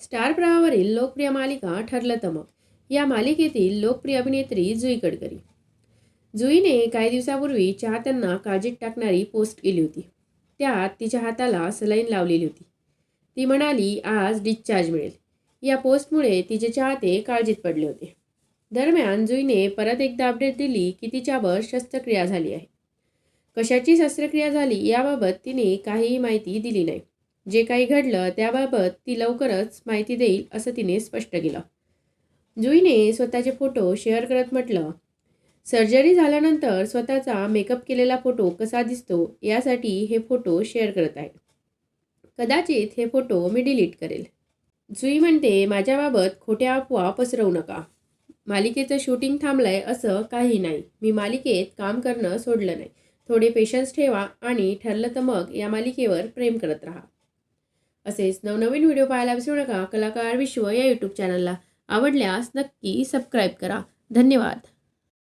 Star प्रवाहावरील लोकप्रिय मालिका ठरलं तमक या मालिकेतील लोकप्रिय अभिनेत्री जुई गडकरी. जुईने काही दिवसापूर्वी चाहत्यांना काळजीत टाकणारी पोस्ट केली होती. त्यात तिच्या हाताला सलाईन लावलेली होती. ती म्हणाली आज डिस्चार्ज मिळेल. या पोस्टमुळे तिचे चाहते काळजीत पडले होते. दरम्यान जुईने परत एकदा अपडेट दिली की तिच्यावर शस्त्रक्रिया झाली आहे. कशाची शस्त्रक्रिया झाली याबाबत तिने काहीही माहिती दिली नाही. जे काही घडलं त्याबाबत ती लवकरच माहिती देईल असं तिने स्पष्ट केलं. जुईने स्वतःचे फोटो शेअर करत म्हटलं सर्जरी झाल्यानंतर स्वतःचा मेकअप केलेला फोटो कसा दिसतो यासाठी हे फोटो शेअर करत आहे. कदाचित हे फोटो मी डिलीट करेल. जुई म्हणते माझ्याबाबत खोट्या अफवा पसरवू नका. मालिकेचं शूटिंग थांबलंय असं काही नाही. मी मालिकेत काम करणं सोडलं नाही. थोडे पेशन्स ठेवा आणि ठरलं तर मग या मालिकेवर प्रेम करत राहा. असेच नवनवीन व्हिडिओ पाहायला विसरू नका. कलाकार विश्व या यूट्यूब चॅनलला आवडल्यास नक्की सबस्क्राईब करा. धन्यवाद.